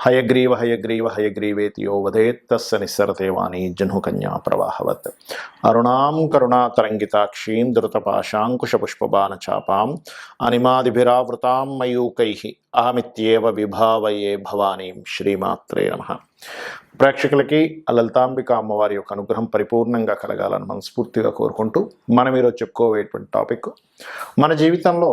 హయగ్రీవ హయగ్రీవ హయగ్రీవేతి యో వదేత్ తస్స నిస్సరతే వాణి జహ్నుకన్యా ప్రవాహవత్. అరుణాం కరుణాతరంగితాక్షీం ధృతపాశాంకుశపుష్పబాణ చాపాం అనిమాదిభిరావృతాం మయూకై అహమిత్యేవ విభావయే భవానీం శ్రీమాత్రే నమ. ప్రేక్షకులకి లలితాంబిక అమ్మవారి యొక్క అనుగ్రహం పరిపూర్ణంగా కలగాలని మనస్ఫూర్తిగా కోరుకుంటూ మనం ఈరోజు చెప్పుకోవేటువంటి టాపిక్ మన జీవితంలో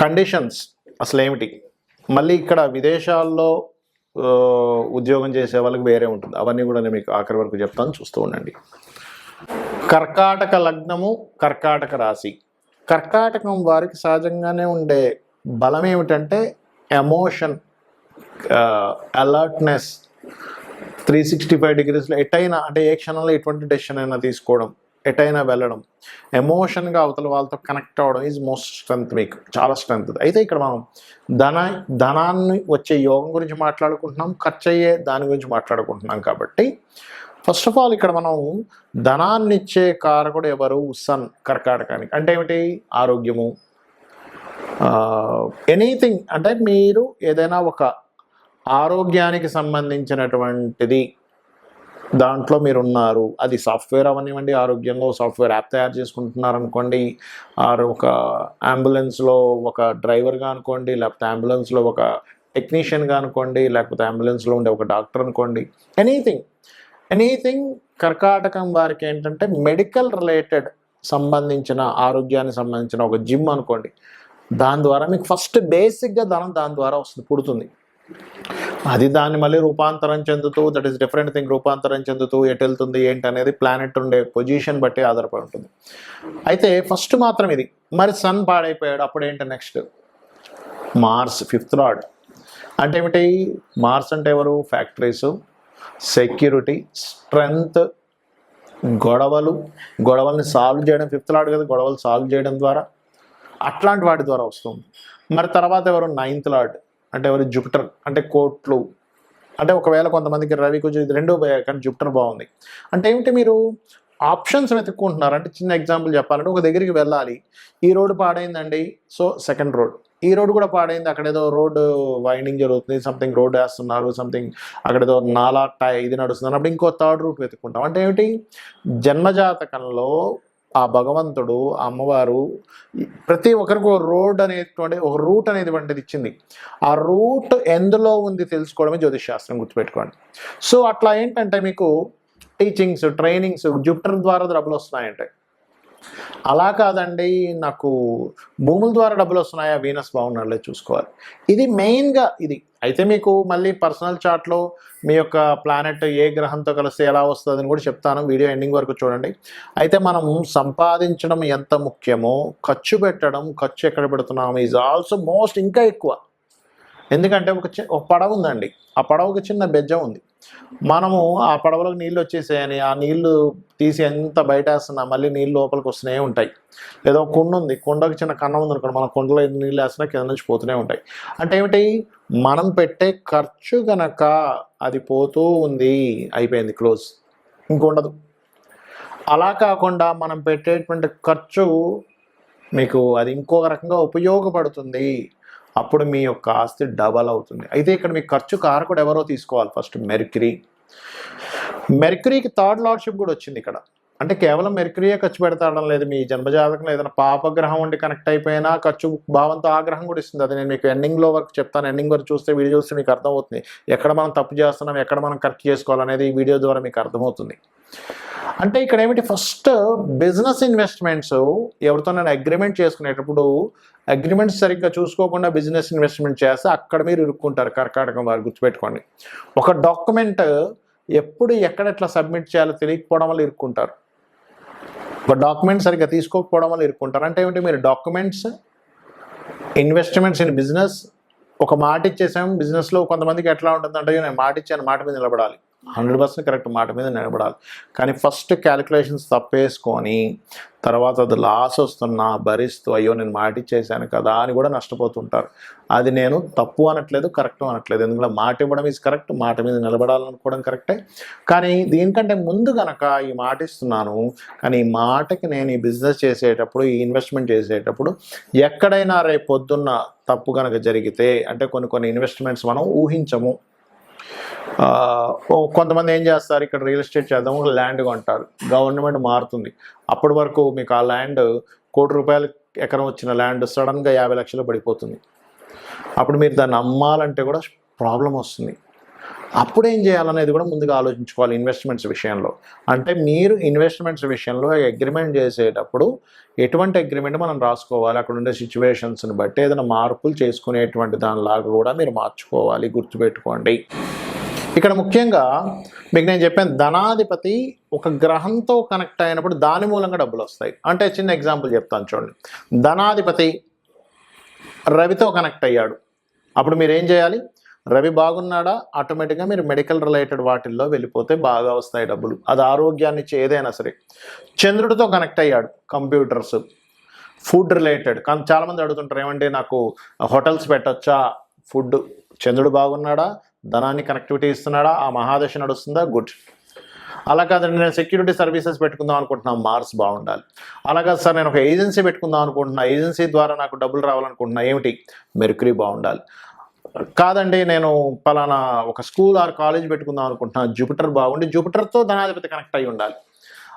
కండిషన్స్ అసలు ఏమిటి మళ్ళీ ఇక్కడ విదేశాల్లో ఉద్యోగం చేసే వాళ్ళకి వేరే ఉంటుంది. అవన్నీ కూడా నేను మీకు ఆఖరి వరకు చెప్తాను. చూస్తూ ఉండండి. కర్కాటక లగ్నము కర్కాటక రాశి. కర్కాటకం వారికి సహజంగానే ఉండే బలం ఏమిటంటే emotion alertness. Three sixty five డిగ్రీస్లో ఎటైనా అంటే ఏ క్షణంలో ఎటువంటి డెసిషన్ అయినా తీసుకోవడం. ఎటైనా వెళ్ళడం. ఎమోషన్గా అవతల వాళ్ళతో కనెక్ట్ అవ్వడం ఈజ్ మోస్ట్ స్ట్రెంత్ మీకు. చాలా స్ట్రెంత్ అయితే ఇక్కడ మనం ధన ధనాన్ని వచ్చే యోగం గురించి మాట్లాడుకుంటున్నాం. ఖర్చు అయ్యే దాని గురించి మాట్లాడుకుంటున్నాం కాబట్టి ఫస్ట్ ఆఫ్ ఆల్ ఇక్కడ మనం ధనాన్ని ఇచ్చే కారకుడు ఎవరు? సన్ కర్కాటకానికి. అంటే ఏమిటి? ఆరోగ్యము. ఎనీథింగ్ అంటే మీరు ఏదైనా ఒక ఆరోగ్యానికి సంబంధించినటువంటిది దాంట్లో మీరు ఉన్నారు అది సాఫ్ట్వేర్ అవనివ్వండి ఆరోగ్యంలో సాఫ్ట్వేర్ యాప్ తయారు చేసుకుంటున్నారు అనుకోండి ఆరు ఒక అంబులెన్స్లో ఒక డ్రైవర్గా అనుకోండి లేకపోతే అంబులెన్స్లో ఒక టెక్నీషియన్గా అనుకోండి లేకపోతే అంబులెన్స్లో ఉండే ఒక డాక్టర్ అనుకోండి ఎనీథింగ్. ఎనీథింగ్ కర్కాటకం వారికి ఏంటంటే మెడికల్ రిలేటెడ్ సంబంధించిన ఆరోగ్యానికి సంబంధించిన ఒక జిమ్ అనుకోండి. దాని ద్వారా మీకు ఫస్ట్ బేసిక్గా ధనం దాని ద్వారా వస్తుంది పుడుతుంది. అది దాన్ని మళ్ళీ రూపాంతరం చెందుతూ దట్ ఈస్ డిఫరెంట్ థింగ్ రూపాంతరం చెందుతూ ఎటు వెళ్తుంది ఏంటి అనేది ప్లానెట్ ఉండే పొజిషన్ బట్టి ఆధారపడి ఉంటుంది. అయితే ఫస్ట్ మాత్రం ఇది. మరి సన్ పాడైపోయాడు అప్పుడు ఏంటి నెక్స్ట్ మార్స్ ఫిఫ్త్ లార్డ్ అంటే ఏమిటి? మార్స్ అంటే ఎవరు? ఫ్యాక్టరీస్ సెక్యూరిటీ స్ట్రెంగ్త్ గొడవలు. గొడవల్ని సాల్వ్ చేయడం ఫిఫ్త్ లాడ్ కదా గొడవలు సాల్వ్ చేయడం ద్వారా. అట్లాంటి వాటి ద్వారా వస్తుంది. మరి తర్వాత ఎవరు? నైన్త్ లాడ్ అంటే ఎవరు? జూపిటర్. అంటే కోట్లు. అంటే ఒకవేళ కొంతమందికి రవి కొంచెం ఇది రెండో కానీ జూపిటర్ బాగుంది. అంటే ఏమిటి మీరు? ఆప్షన్స్ వెతుక్కుంటున్నారు. అంటే చిన్న ఎగ్జాంపుల్ చెప్పాలంటే ఒక దగ్గరికి వెళ్ళాలి. ఈ రోడ్డు పాడైందండి. So second road. ఈ రోడ్ కూడా పాడైంది. అక్కడ ఏదో రోడ్డు వైండింగ్ జరుగుతుంది. సంథింగ్ రోడ్ వేస్తున్నారు. సంథింగ్ అక్కడ ఏదో నాలా టై ఇది నడుస్తుంది. అప్పుడు ఇంకో థర్డ్ రూట్ వెతుక్కుంటాం. అంటే ఏమిటి? జన్మజాతకంలో ఆ భగవంతుడు ఆ అమ్మవారు ప్రతి ఒక్కరికి ఒక రోడ్ అనేటువంటి ఒక రూట్ అనేటువంటిది ఇచ్చింది. ఆ రూట్ ఎందులో ఉంది తెలుసుకోవడమే జ్యోతిష్ శాస్త్రం గుర్తుపెట్టుకోండి. సో అట్లా ఏంటంటే మీకు టీచింగ్స్ ట్రైనింగ్స్ జూపిటర్ ద్వారా డబ్బులు వస్తున్నాయంటే అలా కాదండి నాకు భూముల ద్వారా డబ్బులు వస్తున్నాయా వీనస్ బాగున్నాడులే చూసుకోవాలి. ఇది మెయిన్గా ఇది. అయితే మీకు మళ్ళీ పర్సనల్ చార్ట్లో మీ యొక్క ప్లానెట్ ఏ గ్రహంతో కలిస్తే ఎలా వస్తుందని కూడా చెప్తాను. వీడియో ఎండింగ్ వరకు చూడండి. అయితే మనం సంపాదించడం ఎంత ముఖ్యమో ఖర్చు పెట్టడం ఖర్చు ఎక్కడ పెడుతున్నాం ఈజ్ ఆల్సో మోస్ట్ ఇంకా ఎక్కువ. ఎందుకంటే ఒక చిన్న ఒక పడవ ఉందండి. ఆ పడవకు చిన్న బెజ్జం ఉంది. మనము ఆ పడవలోకి నీళ్ళు వచ్చేసాయని ఆ నీళ్ళు తీసి ఎంత బయట వేస్తున్నా మళ్ళీ నీళ్ళు లోపలికి వస్తూనే ఉంటాయి. ఏదో ఒక కుండ ఉంది కుండకు చిన్న కన్నం ఉంది అనుకోండి మన కుండలో ఎన్ని నీళ్ళు వేస్తున్నా కింద నుంచి పోతూనే ఉంటాయి. అంటే ఏమిటి? మనం పెట్టే ఖర్చు గనక అది పోతూ ఉంది అయిపోయింది క్లోజ్. ఇంకొండదు అలా కాకుండా మనం పెట్టేటువంటి ఖర్చు మీకు అది ఇంకొక రకంగా ఉపయోగపడుతుంది. అప్పుడు మీ యొక్క ఆస్తి డబల్ అవుతుంది. అయితే ఇక్కడ మీ ఖర్చు కారకుడు ఎవరో తీసుకోవాలి ఫస్ట్ మెర్క్రీ మెర్క్రీకి థర్డ్ లార్డ్షిప్ కూడా వచ్చింది ఇక్కడ. అంటే కేవలం మెర్క్యూరీయే ఖర్చు పెడతాడం లేదు. మీ జన్మజాతకంలో ఏదైనా పాపగ్రహం ఉండి కనెక్ట్ అయిపోయినా ఖర్చు భావంతో ఆగ్రహం కూడా ఇస్తుంది. అది నేను మీకు ఎండింగ్లో వరకు చెప్తాను. ఎండింగ్ వరకు చూస్తే వీడియో చూస్తే మీకు అర్థమవుతుంది. ఎక్కడ మనం తప్పు చేస్తున్నాం ఎక్కడ మనం కరెక్ట్ చేసుకోవాలనేది ఈ వీడియో ద్వారా మీకు అర్థమవుతుంది. అంటే ఇక్కడ ఏమిటి? ఫస్ట్ బిజినెస్ ఇన్వెస్ట్మెంట్స్ ఎవరితో నేను అగ్రిమెంట్ చేసుకునేటప్పుడు అగ్రిమెంట్ సరిగ్గా చూసుకోకుండా బిజినెస్ ఇన్వెస్ట్మెంట్ చేస్తే అక్కడ మీరు ఇరుక్కుంటారు కర్కాటకం వారు గుర్తుపెట్టుకోండి. ఒక డాక్యుమెంట్ ఎప్పుడు ఎక్కడ ఎట్లా సబ్మిట్ చేయాలో తెలియకపోవడం వల్ల ఇరుక్కుంటారు. ఒక డాక్యుమెంట్స్ సరిగ్గా తీసుకోకపోవడం వల్ల ఇరుక్కుంటారు. అంటే ఏమిటి? మీరు డాక్యుమెంట్స్ ఇన్వెస్ట్మెంట్స్ ఇన్ బిజినెస్ ఒక మాట ఇచ్చేసాం బిజినెస్లో కొంతమందికి ఎట్లా ఉంటుంది అంటే నేను మాట ఇచ్చాను మాట మీద నిలబడాలి. హండ్రెడ్ పర్సెంట్ కరెక్ట్ మాట మీద నిలబడాలి. కానీ ఫస్ట్ క్యాలిక్యులేషన్స్ తప్పేసుకొని తర్వాత అది లాస్ వస్తున్నా భరిస్తూ అయ్యో నేను మాట ఇచ్చేసాను కదా అని కూడా నష్టపోతుంటారు. అది నేను తప్పు అనట్లేదు కరెక్ట్ అనట్లేదు. ఎందుకంటే మాట ఇవ్వడం ఈజ్ కరెక్ట్ మాట మీద నిలబడాలనుకోవడం కరెక్టే. కానీ దీనికంటే ముందు కనుక ఈ మాట ఇస్తున్నాను కానీ ఈ మాటకి నేను ఈ బిజినెస్ చేసేటప్పుడు ఈ ఇన్వెస్ట్మెంట్ చేసేటప్పుడు ఎక్కడైనా రేపు పొద్దున్న తప్పు కనుక జరిగితే అంటే కొన్ని కొన్ని ఇన్వెస్ట్మెంట్స్ మనం ఊహించము. కొంతమంది ఏం చేస్తారు? ఇక్కడ రియల్ ఎస్టేట్ చేద్దాం ల్యాండ్ కొంటారు. గవర్నమెంట్ మారుతుంది. అప్పటి వరకు మీకు ఆ ల్యాండ్ కోటి రూపాయలు ఎకరం వచ్చిన ల్యాండ్ సడన్గా యాభై లక్షలు పడిపోతుంది. అప్పుడు మీరు దాన్ని అమ్మాలంటే కూడా ప్రాబ్లం వస్తుంది. అప్పుడు ఏం చేయాలనేది కూడా ముందుగా ఆలోచించుకోవాలి ఇన్వెస్ట్మెంట్స్ విషయంలో. అంటే మీరు ఇన్వెస్ట్మెంట్స్ విషయంలో అగ్రిమెంట్ చేసేటప్పుడు ఎటువంటి అగ్రిమెంట్ మనం రాసుకోవాలి? అక్కడ ఉండే సిచ్యువేషన్స్ని బట్టి ఏదైనా మార్పులు చేసుకునేటువంటి దానిలాగా కూడా మీరు మార్చుకోవాలి గుర్తుపెట్టుకోండి. ఇక్కడ ముఖ్యంగా మీకు నేను చెప్పాను ధనాధిపతి ఒక గ్రహంతో కనెక్ట్ అయినప్పుడు దాని మూలంగా డబ్బులు వస్తాయి. అంటే చిన్న ఎగ్జాంపుల్ చెప్తాను చూడండి. ధనాధిపతి రవితో కనెక్ట్ అయ్యాడు. అప్పుడు మీరు ఏం చేయాలి? రవి బాగున్నాడా? ఆటోమేటిక్గా మీరు మెడికల్ రిలేటెడ్ వాటిల్లో వెళ్ళిపోతే బాగా వస్తాయి డబ్బులు. అది ఆరోగ్యాన్ని ఇచ్చే ఏదైనా సరే. చంద్రుడితో కనెక్ట్ అయ్యాడు కంప్యూటర్స్. Food related. కానీ చాలామంది అడుగుతుంటారు ఏమంటే నాకు హోటల్స్ పెట్టొచ్చా? ఫుడ్. చంద్రుడు బాగున్నాడా? ధనాన్ని కనెక్టివిటీ ఇస్తున్నాడా? ఆ మహాదశ నడుస్తుందా? గుడ్ అలా కాదండి నేను సెక్యూరిటీ సర్వీసెస్ పెట్టుకుందాం అనుకుంటున్నాను మార్స్ బాగుండాలి. అలా కాదు సార్ నేను ఒక ఏజెన్సీ పెట్టుకుందాం అనుకుంటున్నా. ఏజెన్సీ ద్వారా నాకు డబ్బులు రావాలనుకుంటున్నా. ఏమిటి? మెర్క్యూరీ బాగుండాలి. కాదండి నేను పలానా ఒక స్కూల్ ఆర్ కాలేజ్ పెట్టుకుందాం అనుకుంటున్నాను జూపిటర్ బాగుండి జూపిటర్తో ధనాధిపతి కనెక్ట్ అయి ఉండాలి.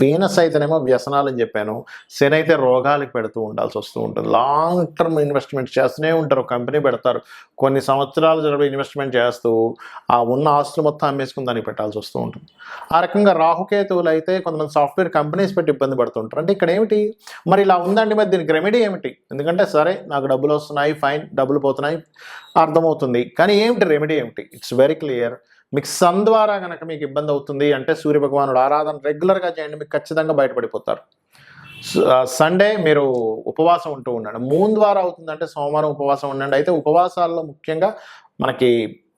వీనస్ అయితేనేమో వ్యసనాలు అని చెప్పాను శని అయితే రోగాలకు పెడుతూ ఉండాల్సి వస్తూ ఉంటుంది. లాంగ్ టర్మ్ ఇన్వెస్ట్మెంట్ చేస్తూనే ఉంటారు కంపెనీ పెడతారు. కొన్ని సంవత్సరాలు జరిపి ఇన్వెస్ట్మెంట్ చేస్తూ ఆ ఉన్న ఆస్తులు మొత్తం అమ్మేసుకుని దానికి పెట్టాల్సి వస్తూ ఉంటుంది. ఆ రకంగా రాహుకేతువులు అయితే కొంతమంది సాఫ్ట్వేర్ కంపెనీస్ పెట్టి ఇబ్బంది పడుతుంటారు. అంటే ఇక్కడ ఏమిటి? మరి ఇలా ఉందండి మరి దీనికి రెమెడీ ఏమిటి? ఎందుకంటే సరే నాకు డబ్బులు వస్తున్నాయి ఫైన్ డబ్బులు పోతున్నాయి అర్థమవుతుంది. కానీ ఏమిటి రెమెడీ ఏమిటి? ఇట్స్ వెరీ క్లియర్ మీకు సన్ ద్వారా కనుక మీకు ఇబ్బంది అవుతుంది అంటే సూర్య భగవానుడు ఆరాధన రెగ్యులర్గా చేయండి మీకు ఖచ్చితంగా బయటపడిపోతారు. సండే మీరు ఉపవాసం ఉంటూ ఉండండి. మూన్ ద్వారా అవుతుందంటే సోమవారం ఉపవాసం ఉండండి. అయితే ఉపవాసాల్లో ముఖ్యంగా మనకి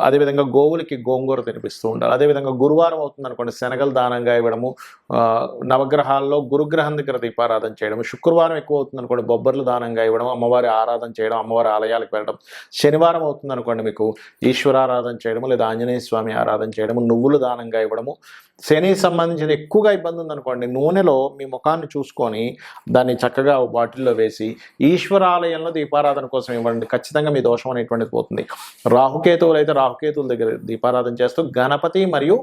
అదేవిధంగా గోవులకి గోంగూర తినిపిస్తూ ఉండాలి అదేవిధంగా గురువారం అవుతుంది అనుకోండి శనగలు దానంగా ఇవ్వడము నవగ్రహాల్లో గురుగ్రహం దగ్గర దీపారాధన చేయడం శుక్రవారం ఎక్కువ అవుతుంది అనుకోండి బొబ్బర్లు దానంగా ఇవ్వడం అమ్మవారి ఆరాధన చేయడం అమ్మవారి ఆలయాలకు వెళ్ళడం శనివారం అవుతుంది అనుకోండి మీకు ఈశ్వరారాధన చేయడము లేదా ఆంజనేయ స్వామి ఆరాధన చేయడము నువ్వులు దానంగా ఇవ్వడము శనికి సంబంధించిన ఎక్కువగా ఇబ్బంది ఉందనుకోండి నూనెలో మీ ముఖాన్ని చూసుకొని దాన్ని చక్కగా బాటిల్లో వేసి ఈశ్వరాలయంలో దీపారాధన కోసం ఇవ్వండి. ఖచ్చితంగా మీ దోషం అనేటువంటిది పోతుంది. రాహుకేతువులు అయితే రాహుకేతువుల దగ్గర దీపారాధన చేస్తూ గణపతి మరియు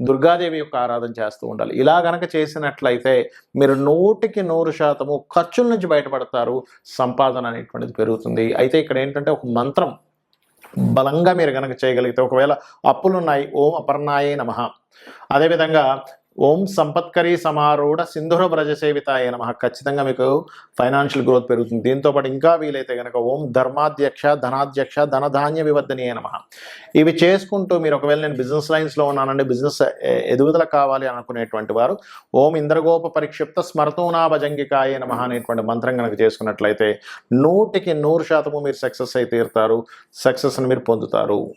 దుర్గాదేవి యొక్క ఆరాధన చేస్తూ ఉండాలి. ఇలా గనక చేసినట్లయితే మీరు నూటికి నూరు శాతము ఖర్చుల నుంచి బయటపడతారు. సంపాదన అనేటువంటిది పెరుగుతుంది. అయితే ఇక్కడ ఏంటంటే ఒక మంత్రం బలంగా మీరు కనుక చేయగలిగితే ఒకవేళ అప్పులు ఉన్నాయి ఓం అపర్ణాయే నమ. అదేవిధంగా ఓం సంపత్కరీ సమారూఢ సింధుర బ్రజ సేవితాయ నమ. ఖచ్చితంగా మీకు ఫైనాన్షియల్ గ్రోత్ పెరుగుతుంది. దీంతో పాటు ఇంకా వీలైతే కనుక ఓం ధర్మాధ్యక్ష ధనాధ్యక్ష ధనధాన్య వివర్ధనీయ నమ. ఇవి చేసుకుంటూ మీరు ఒకవేళ నేను బిజినెస్ లైన్స్లో ఉన్నానండి బిజినెస్ ఎదుగుదల కావాలి అనుకునేటువంటి వారు ఓం ఇంద్రగోప పరిక్షిప్త స్మరతూనా భజంగికాయ నమ అనేటువంటి మంత్రం కనుక చేసుకున్నట్లయితే నూటికి నూరు శాతము మీరు సక్సెస్ అయి తీరుతారు. సక్సెస్ని మీరు పొందుతారు.